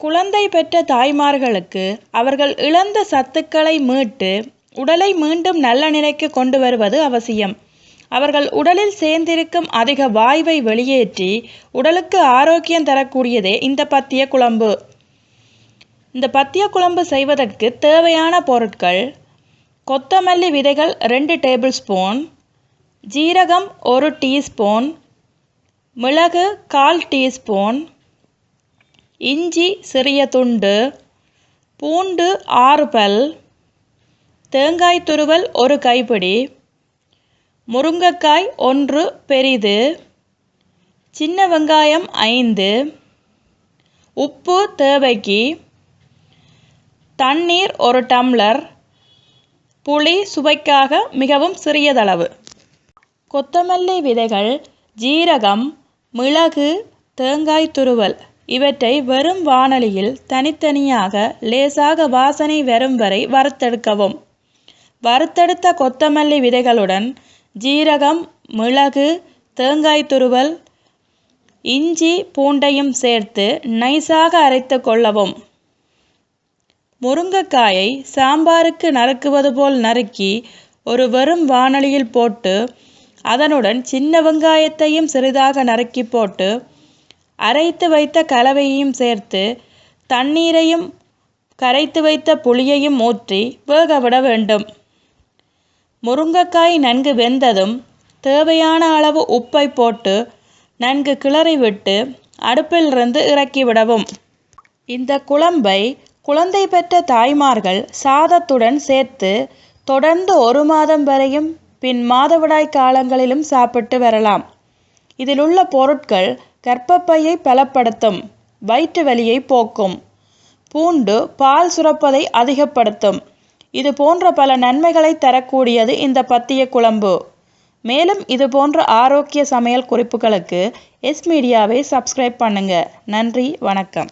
குழந்தை பெற்ற தாய்மார்களுக்கு அவர்கள் இழந்த சத்துக்களை மீட்டு உடலை மீண்டும் நல்ல நிலைக்கு கொண்டு வருவது அவசியம். அவர்கள் உடலில் சேர்ந்திருக்கும் அதிக வாய்வை வெளியேற்றி உடலுக்கு ஆரோக்கியம் தரக்கூடியதே இந்த பத்திய குழம்பு இந்த பத்திய குழம்பு செய்வதற்கு தேவையான பொருட்கள் கொத்தமல்லி விதைகள் ரெண்டு டேபிள் ஸ்பூன் ஜீரகம் ஒரு டீஸ்பூன் மிளகு கால் டீஸ்பூன் இஞ்சி சிறிய துண்டு பூண்டு ஆறு பல் தேங்காய் துருவல் ஒரு கைப்பிடி முருங்கைக்காய் ஒன்று பெரிது சின்ன வெங்காயம் ஐந்து உப்பு தேவைக்கு தண்ணீர் ஒரு டம்ளர் புளி சுவைக்காக மிகவும் சிறியதளவு. கொத்தமல்லி விதைகள் ஜீரகம் மிளகு தேங்காய் துருவல். இவற்றை வெறும் வானொலியில் தனித்தனியாக லேசாக வாசனை வரும் வரை வறுத்தெடுக்கவும். வறுத்தெடுத்த கொத்தமல்லி விதைகளுடன் ஜீரகம் மிளகு தேங்காய் துருவல் இஞ்சி பூண்டையும் சேர்த்து நைஸாக அரைத்து கொள்ளவும். முருங்கைக்காயை சாம்பாருக்கு நறுக்குவது போல் நறுக்கி ஒரு வெறும் வானொலியில் போட்டு அதனுடன் சின்ன வெங்காயத்தையும் சிறிதாக நறுக்கி போட்டு அரைத்து வைத்த கலவையையும் சேர்த்து தண்ணீரையும் கரைத்து வைத்த புளியையும் ஊற்றி வேக விட வேண்டும். முருங்கைக்காய் நன்கு வெந்ததும் தேவையான அளவு உப்பை போட்டு நன்கு கிளறி விட்டு அடுப்பிலிருந்து இறக்கிவிடவும் இந்த குழம்பை குழந்தை பெற்ற தாய்மார்கள் சாதத்துடன் சேர்த்து தொடர்ந்து ஒரு மாதம் வரையும் பின் மாதவிடாய் காலங்களிலும் சாப்பிட்டு வரலாம். இதில் உள்ள பொருட்கள் கர்ப்பப்பையை பலப்படுத்தும் வயிற்று வலியை போக்கும். பூண்டு பால் சுரப்பதை அதிகப்படுத்தும். இது போன்ற பல நன்மைகளை தரக்கூடியது இந்த பத்திய குழம்பு. மேலும் இது போன்ற ஆரோக்கிய சமையல் குறிப்புகளுக்கு எஸ் மீடியாவை சப்ஸ்கிரைப் பண்ணுங்கள் நன்றி வணக்கம்.